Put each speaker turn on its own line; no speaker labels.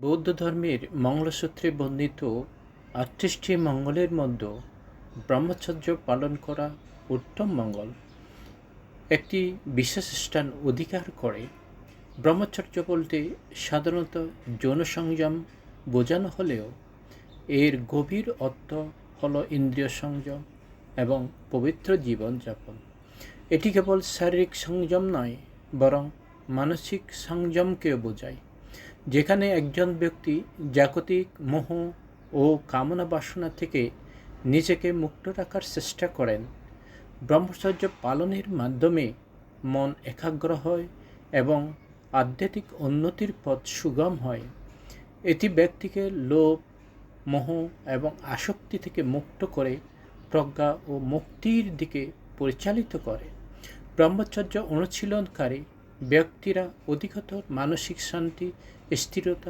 বৌদ্ধ ধর্মের মঙ্গলসূত্রে বর্ণিত আটত্রিশটি মঙ্গলের মধ্যে ব্রহ্মচর্য পালন করা উত্তম মঙ্গল। একটি বিশেষ স্থান অধিকার করে। ব্রহ্মচর্য বলতে সাধারণত যৌন সংযম বোঝানো হলেও এর গভীর অর্থ হল ইন্দ্রিয় সংযম এবং পবিত্র জীবনযাপন। এটি কেবল শারীরিক সংযম নয়, বরং মানসিক সংযমকেও বোঝায়। যেখানে একজন ব্যক্তি জাগতিক মোহ ও কামনা বাসনা থেকে নিজেকে মুক্ত রাখার চেষ্টা করেন। ব্রহ্মচর্য পালনের মাধ্যমে মন একাগ্র হয় এবং আধ্যাত্মিক উন্নতির পথ সুগম হয়। এটি ব্যক্তিকে লোভ, মোহ এবং আসক্তি থেকে মুক্ত করে, প্রজ্ঞা ও মুক্তির দিকে পরিচালিত করে। ব্রহ্মচর্য অনুশীলনকারী ব্যক্তিরা অধিকতর মানসিক শান্তি স্থিরতা